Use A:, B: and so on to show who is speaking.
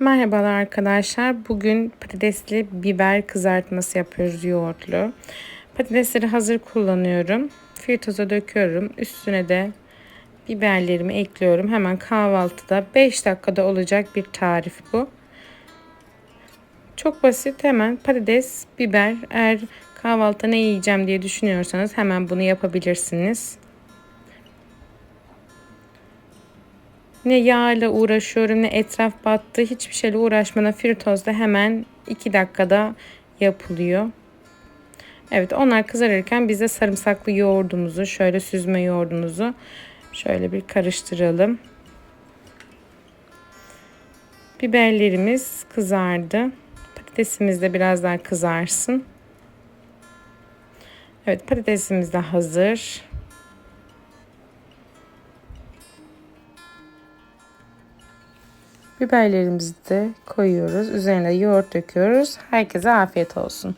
A: Merhabalar arkadaşlar. Bugün patatesli biber kızartması yapıyoruz yoğurtlu. Patatesleri hazır kullanıyorum. Firtoza döküyorum. Üstüne de biberlerimi ekliyorum. Hemen kahvaltıda 5 dakikada olacak bir tarif bu. Çok basit hemen patates, biber eğer kahvaltıda ne yiyeceğim diye düşünüyorsanız hemen bunu yapabilirsiniz. Ne yağla uğraşıyorum ne etraf battı. Hiçbir şeyle uğraşmadan fritözde hemen 2 dakikada yapılıyor. Evet onlar kızarırken biz de sarımsaklı yoğurdumuzu şöyle süzme yoğurdumuzu şöyle bir karıştıralım. Biberlerimiz kızardı. Patatesimiz de biraz daha kızarsın. Evet patatesimiz de hazır. Biberlerimizi de koyuyoruz. Üzerine yoğurt döküyoruz. Herkese afiyet olsun.